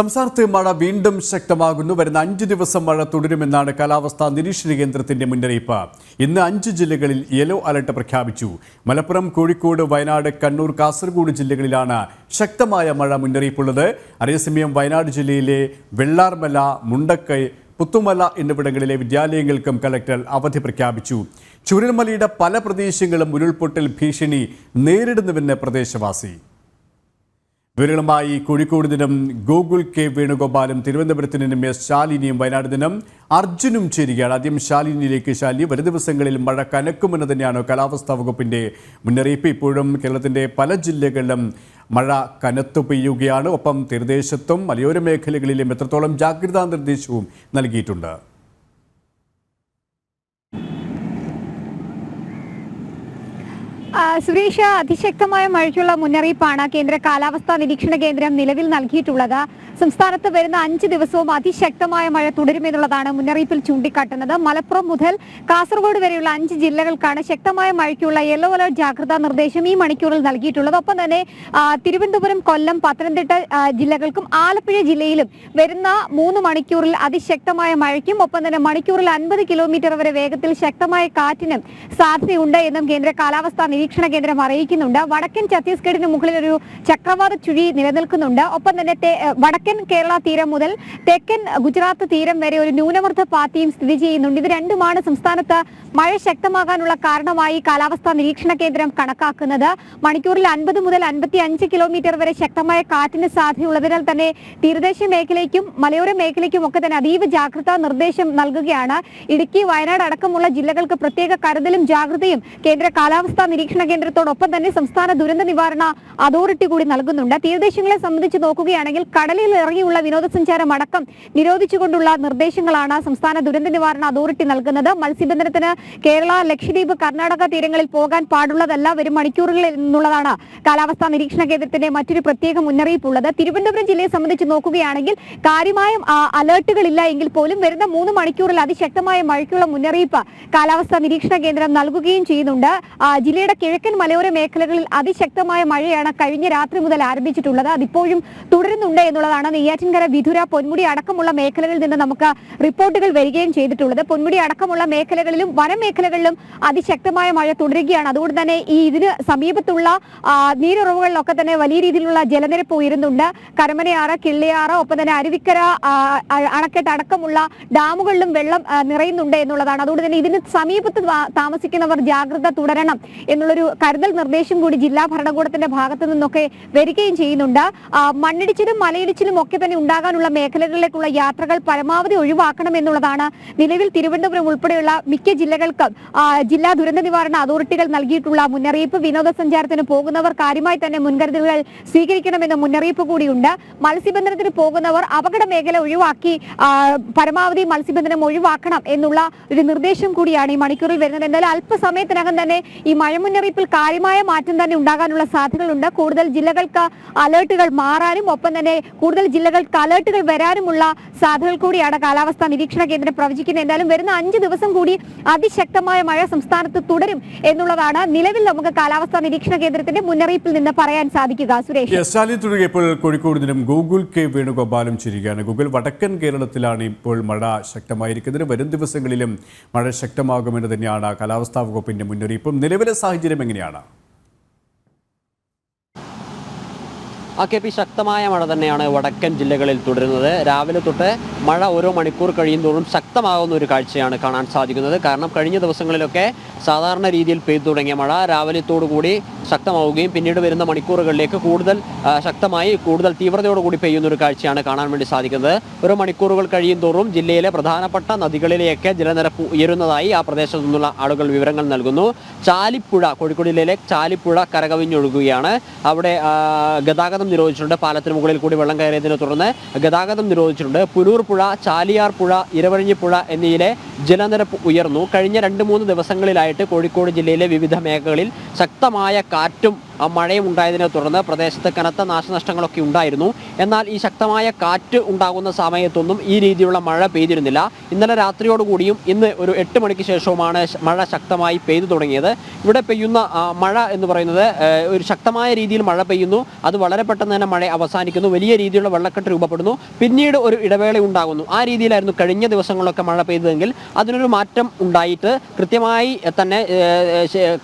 സംസ്ഥാനത്ത് മഴ വീണ്ടും ശക്തമാകുന്നു. വരുന്ന അഞ്ച് ദിവസം മഴ തുടരുമെന്നാണ് കാലാവസ്ഥാ നിരീക്ഷണ കേന്ദ്രത്തിന്റെ മുന്നറിയിപ്പ്. ഇന്ന് അഞ്ച് ജില്ലകളിൽ യെല്ലോ അലർട്ട് പ്രഖ്യാപിച്ചു. മലപ്പുറം കോഴിക്കോട് വയനാട് കണ്ണൂർ കാസർഗോഡ് ജില്ലകളിലാണ് ശക്തമായ മഴ മുന്നറിയിപ്പുള്ളത്. അതേസമയം വയനാട് ജില്ലയിലെ വെള്ളാർമല മുണ്ടക്കൈ പുത്തുമല എന്നിവിടങ്ങളിലെ വിദ്യാലയങ്ങൾക്കും കലക്ടർ അവധി പ്രഖ്യാപിച്ചു. ചുരൽമലയുടെ പല പ്രദേശങ്ങളും ഉരുൾപൊട്ടൽ ഭീഷണി നേരിടുന്നുവെന്ന് പ്രദേശവാസി. വിവരങ്ങളുമായി കോഴിക്കോട് ദിനം ഗൂഗിൾ കെ വേണുഗോപാലും തിരുവനന്തപുരത്ത് നിന്നും എസ് ശാലിനിയും വയനാട് ദിനം അർജുനും ചേരുകയാണ്. ആദ്യം ശാലിനിയിലേക്ക് ശാലിനി വരും ദിവസങ്ങളിൽ മഴ കനക്കുമെന്ന് തന്നെയാണ് കാലാവസ്ഥാ വകുപ്പിന്റെ മുന്നറിയിപ്പ്. ഇപ്പോഴും കേരളത്തിന്റെ പല ജില്ലകളിലും മഴ കനത്തു പെയ്യുകയാണ്. ഒപ്പം തീരദേശത്തും മലയോര മേഖലകളിലും എത്രത്തോളം ജാഗ്രതാ നിർദ്ദേശവും നൽകിയിട്ടുണ്ട്? സുരേഷ് അതിശക്തമായ മഴയ്ക്കുള്ള മുന്നറിയിപ്പാണ് കേന്ദ്ര കാലാവസ്ഥാ നിരീക്ഷണ കേന്ദ്രം നിലവിൽ നൽകിയിട്ടുള്ളത്. സംസ്ഥാനത്ത് വരുന്ന അഞ്ച് ദിവസവും അതിശക്തമായ മഴ തുടരുമെന്നുള്ളതാണ് മുന്നറിയിപ്പിൽ ചൂണ്ടിക്കാട്ടുന്നത്. മലപ്പുറം മുതൽ കാസർഗോഡ് വരെയുള്ള അഞ്ച് ജില്ലകൾക്കാണ് ശക്തമായ മഴയ്ക്കുള്ള യെല്ലോ അലർട്ട് ജാഗ്രതാ നിർദ്ദേശം ഈ മണിക്കൂറിൽ നൽകിയിട്ടുള്ളത്. ഒപ്പം തന്നെ തിരുവനന്തപുരം കൊല്ലം പത്തനംതിട്ട ജില്ലകൾക്കും ആലപ്പുഴ ജില്ലയിലും വരുന്ന മൂന്ന് മണിക്കൂറിൽ അതിശക്തമായ മഴയ്ക്കും ഒപ്പം തന്നെ മണിക്കൂറിൽ അൻപത് കിലോമീറ്റർ വരെ വേഗത്തിൽ ശക്തമായ കാറ്റിനും സാധ്യതയുണ്ട് എന്നും കേന്ദ്ര കാലാവസ്ഥാ നിരീക്ഷണ കേന്ദ്രം അറിയിക്കുന്നുണ്ട്. വടക്കൻ ഛത്തീസ്ഗഡിന് മുകളിൽ ഒരു ചക്രവാത ചുഴി നിലനിൽക്കുന്നുണ്ട്. ഒപ്പം തന്നെ വടക്കൻ കേരള തീരം മുതൽ തെക്കൻ ഗുജറാത്ത് തീരം വരെ ഒരു ന്യൂനമർദ്ദ പാത്തിയും സ്ഥിതി ചെയ്യുന്നുണ്ട്. ഇത് രണ്ടുമാണ് സംസ്ഥാനത്ത് മഴ ശക്തമാകാനുള്ള കാരണമായി കാലാവസ്ഥാ നിരീക്ഷണ കേന്ദ്രം കണക്കാക്കുന്നത്. മണിക്കൂറിൽ അൻപത് മുതൽ അൻപത്തി അഞ്ച് കിലോമീറ്റർ വരെ ശക്തമായ കാറ്റിന് സാധ്യതയുള്ളതിനാൽ തന്നെ തീരദേശ മേഖലയ്ക്കും മലയോര മേഖലയ്ക്കും ഒക്കെ തന്നെ അതീവ ജാഗ്രതാ നിർദ്ദേശം നൽകുകയാണ്. ഇടുക്കി വയനാട് അടക്കമുള്ള ജില്ലകൾക്ക് പ്രത്യേക കരുതലും ജാഗ്രതയും കേന്ദ്ര കാലാവസ്ഥാ നിരീക്ഷണ കേന്ദ്രത്തോടൊപ്പം തന്നെ സംസ്ഥാന ദുരന്ത നിവാരണ അതോറിറ്റി കൂടി നൽകുന്നുണ്ട്. തീരദേശങ്ങളെ സംബന്ധിച്ച് നോക്കുകയാണെങ്കിൽ കടലിൽ ഇറങ്ങിയുള്ള വിനോദസഞ്ചാരം അടക്കം നിരോധിച്ചുകൊണ്ടുള്ള നിർദ്ദേശങ്ങളാണ് സംസ്ഥാന ദുരന്ത നിവാരണ അതോറിറ്റി നൽകുന്നത്. മത്സ്യബന്ധനത്തിന് കേരള ലക്ഷദ്വീപ് കർണാടക തീരങ്ങളിൽ പോകാൻ പാടുള്ളതല്ല. വരും മണിക്കൂറുകളിൽ നിന്നുള്ളതാണ് കാലാവസ്ഥാ നിരീക്ഷണ കേന്ദ്രത്തിന്റെ മറ്റൊരു പ്രത്യേക മുന്നറിയിപ്പുള്ളത്. തിരുവനന്തപുരം ജില്ലയെ സംബന്ധിച്ച് നോക്കുകയാണെങ്കിൽ കാര്യമായ അലേർട്ടുകളില്ല എങ്കിൽ പോലും വരുന്ന മൂന്ന് മണിക്കൂറിൽ അതിശക്തമായ മഴയ്ക്കുള്ള മുന്നറിയിപ്പ് കാലാവസ്ഥാ നിരീക്ഷണ കേന്ദ്രം നൽകുകയും ചെയ്യുന്നുണ്ട്. ജില്ലയുടെ ജില്ലയുടെ കിഴക്കൻ മലയോര മേഖലകളിൽ അതിശക്തമായ മഴയാണ് കഴിഞ്ഞ രാത്രി മുതൽ ആരംഭിച്ചിട്ടുള്ളത്. അതിപ്പോഴും തുടരുന്നുണ്ട് എന്നുള്ളതാണ് നെയ്യാറ്റിൻകര വിധുര പൊന്മുടി അടക്കമുള്ള മേഖലകളിൽ നിന്ന് നമുക്ക് റിപ്പോർട്ടുകൾ വരികയും ചെയ്തിട്ടുള്ളത്. പൊന്മുടി അടക്കമുള്ള മേഖലകളിലും വനമേഖലകളിലും അതിശക്തമായ മഴ തുടരുകയാണ്. അതുകൊണ്ട് തന്നെ ഈ ഇതിന് സമീപത്തുള്ള നീരുറവുകളിലൊക്കെ തന്നെ വലിയ രീതിയിലുള്ള ജലനിരപ്പ് ഉയരുന്നുണ്ട്. കരമനയാറ് കിള്ളിയാറ് ഒപ്പം തന്നെ അരുവിക്കര അണക്കെട്ട് അടക്കമുള്ള ഡാമുകളിലും വെള്ളം നിറയുന്നുണ്ട് എന്നുള്ളതാണ്. അതുകൊണ്ട് തന്നെ ഇതിന് സമീപത്ത് താമസിക്കുന്നവർ ജാഗ്രത തുടരണം എന്നുള്ളൊരു കരുതൽ നിർദ്ദേശം കൂടി ജില്ലാ ഭരണകൂടത്തിന്റെ ഭാഗത്തു നിന്നൊക്കെ വരികയും ചെയ്യുന്നുണ്ട്. മണ്ണിടിച്ചിലും മലയിടിച്ചിലും ഒക്കെ തന്നെ ഉണ്ടാകാനുള്ള മേഖലകളിലേക്കുള്ള യാത്രകൾ പരമാവധി ഒഴിവാക്കണം എന്നുള്ളതാണ് നിലവിൽ തിരുവനന്തപുരം ഉൾപ്പെടെയുള്ള മിക്ക ജില്ലകൾക്കും ജില്ലാ ദുരന്ത നിവാരണ അതോറിറ്റികൾ നൽകിയിട്ടുള്ള മുന്നറിയിപ്പ് വിനോദസഞ്ചാരത്തിന് പോകുന്നവർ കാര്യമായി തന്നെ മുൻകരുതലുകൾ സ്വീകരിക്കണമെന്ന മുന്നറിയിപ്പ് കൂടിയുണ്ട്. മത്സ്യബന്ധനത്തിന് പോകുന്നവർ അപകട മേഖല ഒഴിവാക്കി പരമാവധി മത്സ്യബന്ധനം ഒഴിവാക്കണം എന്നുള്ള ഒരു നിർദ്ദേശം കൂടിയാണ് ഈ മണിക്കൂറിൽ വരുന്നത്. എന്നാൽ അല്പസമയത്തിനകം തന്നെ ഈ മഴ മുന്നറിയിപ്പിൽ കാര്യമായ മാറ്റം തന്നെ ഉണ്ടാകാനുള്ള സാധ്യതകളുണ്ട്. കൂടുതൽ ജില്ലകൾക്ക് അലേർട്ടുകൾ മാറാനും ഒപ്പം തന്നെ കൂടുതൽ ജില്ലകൾക്ക് അലേർട്ടുകൾ വരാനുമുള്ള സാധ്യതകൾ കൂടിയാണ് കാലാവസ്ഥാ നിരീക്ഷണ കേന്ദ്രം പ്രവചിക്കുന്നത്. എന്തായാലും വരുന്ന അഞ്ച് ദിവസം കൂടി അതിശക്തമായ മഴ സംസ്ഥാനത്ത് തുടരും എന്നുള്ളതാണ് നിലവിൽ നമുക്ക് കാലാവസ്ഥാ നിരീക്ഷണ കേന്ദ്രത്തിന്റെ മുന്നറിയിപ്പിൽ നിന്ന് പറയാൻ സാധിക്കുക. സുരേഷ്. തുടങ്ങിയ ഇപ്പോൾ കോഴിക്കോട് ദിനം ഗൂഗിൾ കെ വേണുഗോപാലും ചിരിക്കുകയാണ്. ഗൂഗിൾ വടക്കൻ കേരളത്തിലാണ് ഇപ്പോൾ മഴ ശക്തമായിരിക്കുന്നത്. വരും ദിവസങ്ങളിലും മഴ ശക്തമാകുമെന്ന് തന്നെയാണ് കാലാവസ്ഥാ വകുപ്പിന്റെ മുന്നറിയിപ്പും. നിലവിലെ സാഹചര്യം എങ്ങനെയാണ്? ആ കെ പി ശക്തമായ മഴ തന്നെയാണ് വടക്കൻ ജില്ലകളിൽ തുടരുന്നത്. രാവിലെ തൊട്ട് മഴ ഓരോ മണിക്കൂർ കഴിയുന്തോറും ശക്തമാകുന്ന ഒരു കാഴ്ചയാണ് കാണാൻ സാധിക്കുന്നത്. കാരണം കഴിഞ്ഞ ദിവസങ്ങളിലൊക്കെ സാധാരണ രീതിയിൽ പെയ്തു തുടങ്ങിയ മഴ രാവിലത്തോടുകൂടി ശക്തമാവുകയും പിന്നീട് വരുന്ന മണിക്കൂറുകളിലേക്ക് കൂടുതൽ ശക്തമായി കൂടുതൽ തീവ്രതയോടുകൂടി പെയ്യുന്ന ഒരു കാഴ്ചയാണ് കാണാൻ വേണ്ടി സാധിക്കുന്നത്. ഓരോ മണിക്കൂറുകൾ കഴിയുന്തോറും ജില്ലയിലെ പ്രധാനപ്പെട്ട നദികളിലെയൊക്കെ ജലനിരപ്പ് ഉയരുന്നതായി ആ പ്രദേശത്തു നിന്നുള്ള ആളുകൾ വിവരങ്ങൾ നൽകുന്നു. ചാലിപ്പുഴ കോഴിക്കോട് ജില്ലയിലെ ചാലിപ്പുഴ കരകവിഞ്ഞൊഴുകുകയാണ്. അവിടെ ഗതാഗതം നിരോധിച്ചിട്ടുണ്ട്. പാലത്തിന് മുകളിൽ കൂടി വെള്ളം കയറിയതിനെ തുടർന്ന് ഗതാഗതം നിരോധിച്ചിട്ടുണ്ട്. പുലൂർ പുഴ ചാലിയാർ പുഴ ഇരവഴിഞ്ഞി പുഴ എന്നിവയിലെ ജലനിരപ്പ് ഉയർന്നു. കഴിഞ്ഞ രണ്ട് മൂന്ന് ദിവസങ്ങളിലായിട്ട് കോഴിക്കോട് ജില്ലയിലെ വിവിധ മേഖലകളിൽ ശക്തമായ കാറ്റും മഴയും ഉണ്ടായതിനെ തുടർന്ന് പ്രദേശത്ത് കനത്ത നാശനഷ്ടങ്ങളൊക്കെ ഉണ്ടായിരുന്നു. എന്നാൽ ഈ ശക്തമായ കാറ്റ് ഉണ്ടാകുന്ന സമയത്തൊന്നും ഈ രീതിയിലുള്ള മഴ പെയ്തിരുന്നില്ല. ഇന്നലെ രാത്രിയോടുകൂടിയും ഇന്ന് ഒരു എട്ട് മണിക്ക് ശേഷവുമാണ് മഴ ശക്തമായി പെയ്തു തുടങ്ങിയത്. ഇവിടെ പെയ്യുന്ന മഴ എന്ന് പറയുന്നത് ഒരു ശക്തമായ രീതിയിൽ മഴ പെയ്യുന്നു. അത് വളരെ പെട്ടെന്ന് തന്നെ മഴ അവസാനിക്കുന്നു. വലിയ രീതിയിലുള്ള വെള്ളക്കെട്ട് രൂപപ്പെടുന്നു. പിന്നീട് ഒരു ഇടവേള ഉണ്ടാകുന്നു. ആ രീതിയിലായിരുന്നു കഴിഞ്ഞ ദിവസങ്ങളിലൊക്കെ മഴ പെയ്തതെങ്കിൽ അതിനൊരു മാറ്റം ഉണ്ടായിട്ട് കൃത്യമായി തന്നെ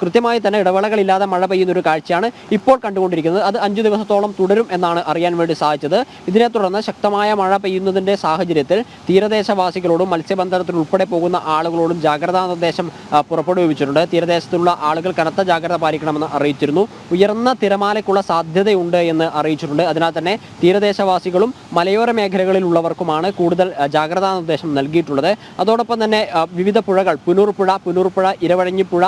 കൃത്യമായി തന്നെ ഇടവേളകളില്ലാതെ മഴ പെയ്യുന്ന ഒരു കാഴ്ചയാണ് ഇപ്പോൾ കണ്ടുകൊണ്ടിരിക്കുന്നത്. അത് അഞ്ചു ദിവസത്തോളം തുടരും എന്നാണ് അറിയാൻ വേണ്ടി സാധിച്ചത്. ഇതിനെ തുടർന്ന് ശക്തമായ മഴ പെയ്യുന്നതിന്റെ സാഹചര്യത്തിൽ തീരദേശവാസികളോടും മത്സ്യബന്ധനത്തിൽ ഉൾപ്പെടെ പോകുന്ന ആളുകളോടും ജാഗ്രതാ നിർദ്ദേശം പുറപ്പെടുവിച്ചിട്ടുണ്ട്. തീരദേശത്തുള്ള ആളുകൾ കനത്ത ജാഗ്രത പാലിക്കണമെന്ന് അറിയിച്ചിരുന്നു. ഉയർന്ന തിരമാലയ്ക്കുള്ള സാധ്യതയുണ്ട് എന്ന് അറിയിച്ചിട്ടുണ്ട്. അതിനാൽ തന്നെ തീരദേശവാസികളും മലയോര മേഖലകളിലുള്ളവർക്കുമാണ് കൂടുതൽ ജാഗ്രതാ നിർദ്ദേശം നൽകിയിട്ടുള്ളത്. അതോടൊപ്പം തന്നെ വിവിധ പുഴകൾ പുനൂർ പുഴ പുഴ ഇരവഴഞ്ഞിപ്പുഴ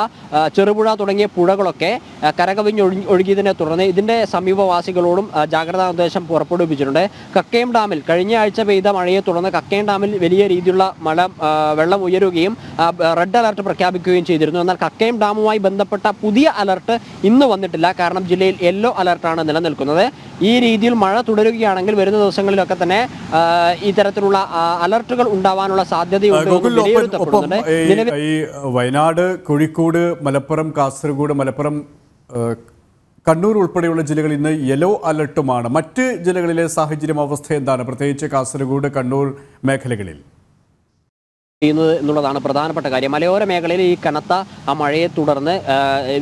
ചെറുപുഴ തുടങ്ങിയ പുഴകളൊക്കെ കരകവിഞ്ഞ് ഒഴുകി ഒഴുകിയതിനെ തുടർന്ന് ഇതിന്റെ സമീപവാസികളോടും ജാഗ്രതാ നിർദ്ദേശം പുറപ്പെടുവിച്ചിട്ടുണ്ട്. കക്കയം ഡാമിൽ കഴിഞ്ഞ ആഴ്ച പെയ്ത മഴയെ തുടർന്ന് കക്കയം ഡാമിൽ വലിയ രീതിയിലുള്ള മഴ വെള്ളം ഉയരുകയും റെഡ് അലർട്ട് പ്രഖ്യാപിക്കുകയും ചെയ്തിരുന്നു. എന്നാൽ കക്കയം ഡാമുമായി ബന്ധപ്പെട്ട പുതിയ അലർട്ട് ഇന്ന് വന്നിട്ടില്ല. കാരണം ജില്ലയിൽ യെല്ലോ അലർട്ടാണ് നിലനിൽക്കുന്നത്. ഈ രീതിയിൽ മഴ തുടരുകയാണെങ്കിൽ വരുന്ന ദിവസങ്ങളിലൊക്കെ തന്നെ ഇത്തരത്തിലുള്ള അലർട്ടുകൾ ഉണ്ടാവാനുള്ള സാധ്യതയുണ്ട് ഈ- വയനാട് കോഴിക്കോട് മലപ്പുറം കാസർഗോഡ് മലപ്പുറം കണ്ണൂർ ഉൾപ്പെടെയുള്ള ജില്ലകളിൽ ഇന്ന് യെല്ലോ അലർട്ടുമാണ്. മറ്റ് ജില്ലകളിലെ സാഹചര്യം അവസ്ഥ എന്താണ്? പ്രത്യേകിച്ച് കാസർഗോഡ് കണ്ണൂർ മേഖലകളിൽ. ചെയ്യുന്നത് എന്നുള്ളതാണ് പ്രധാനപ്പെട്ട കാര്യം. മലയോര മേഖലയിൽ ഈ കനത്ത ആ മഴയെ തുടർന്ന്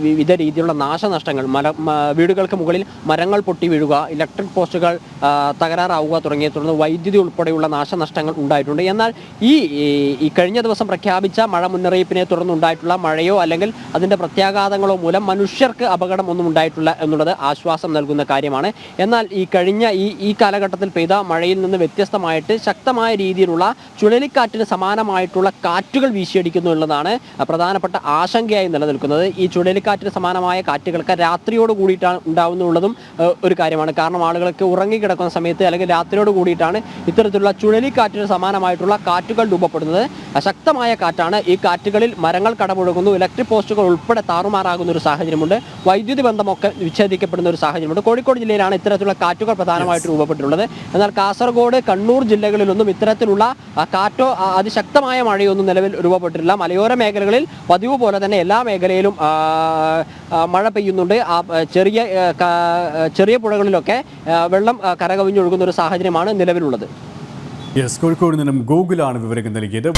വിവിധ രീതിയിലുള്ള നാശനഷ്ടങ്ങൾ മല വീടുകൾക്ക് മുകളിൽ മരങ്ങൾ പൊട്ടി വീഴുക ഇലക്ട്രിക് പോസ്റ്റുകൾ തകരാറാവുക തുടങ്ങിയ തുടർന്ന് വൈദ്യുതി ഉൾപ്പെടെയുള്ള നാശനഷ്ടങ്ങൾ ഉണ്ടായിട്ടുണ്ട്. എന്നാൽ ഈ ഈ- കഴിഞ്ഞ ദിവസം പ്രഖ്യാപിച്ച മഴ മുന്നറിയിപ്പിനെ തുടർന്ന് ഉണ്ടായിട്ടുള്ള മഴയോ അല്ലെങ്കിൽ അതിന്റെ പ്രത്യാഘാതങ്ങളോ മൂലം മനുഷ്യർക്ക് അപകടം ഒന്നും ഉണ്ടായിട്ടില്ല എന്നുള്ളത് ആശ്വാസം നൽകുന്ന കാര്യമാണ്. എന്നാൽ ഈ കഴിഞ്ഞ ഈ ഈ കാലഘട്ടത്തിൽ പെയ്ത മഴയിൽ നിന്ന് വ്യത്യസ്തമായിട്ട് ശക്തമായ രീതിയിലുള്ള ചുഴലിക്കാറ്റിന് സമാനമായിട്ടുള്ള കാറ്റുകൾ വീശിയടിക്കുന്നു എന്നുള്ളതാണ് പ്രധാനപ്പെട്ട ആശങ്കയായി നിലനിൽക്കുന്നത്. ഈ ചുഴലിക്കാറ്റിന് സമാനമായ കാറ്റുകൾക്ക് രാത്രിയോട് കൂടിയിട്ടാണ് ഉണ്ടാവുന്നുള്ളതും ഒരു കാര്യമാണ്. കാരണം ആളുകൾക്ക് ഉറങ്ങിക്കിടക്കുന്ന സമയത്ത് അല്ലെങ്കിൽ രാത്രിയോട് കൂടിയിട്ടാണ് ഇത്തരത്തിലുള്ള ചുഴലിക്കാറ്റിന് സമാനമായിട്ടുള്ള കാറ്റുകൾ രൂപപ്പെടുന്നത്. ശക്തമായ കാറ്റാണ്. ഈ കാറ്റുകളിൽ മരങ്ങൾ കടപുഴകുന്നു. ഇലക്ട്രിക് പോസ്റ്റുകൾ ഉൾപ്പെടെ താറുമാറാകുന്ന ഒരു സാഹചര്യമുണ്ട്. വൈദ്യുതി ബന്ധമൊക്കെ വിച്ഛേദിക്കപ്പെടുന്ന ഒരു സാഹചര്യമുണ്ട്. കോഴിക്കോട് ജില്ലയിലാണ് ഇത്തരത്തിലുള്ള കാറ്റുകൾ പ്രധാനമായിട്ട് രൂപപ്പെട്ടിട്ടുള്ളത്. എന്നാൽ കാസർഗോഡ് കണ്ണൂർ ജില്ലകളിലൊന്നും ഇത്തരത്തിലുള്ള കാറ്റോ ആ, അതിശക്തമായ മഴയൊന്നും നിലവിൽ രൂപപ്പെട്ടിട്ടില്ല. മലയോര മേഖലകളിൽ പതിവ് പോലെ തന്നെ എല്ലാ മേഖലയിലും മഴ പെയ്യുന്നുണ്ട്. ആ ചെറിയ ചെറിയ പുഴകളിലൊക്കെ വെള്ളം കരകവിഞ്ഞൊഴുകുന്ന ഒരു സാഹചര്യമാണ് നിലവിലുള്ളത്. യെസ് കോഴിക്കോട് നിന്നും ഗൂഗിളാണ് വിവരങ്ങൾ നൽകിയത്.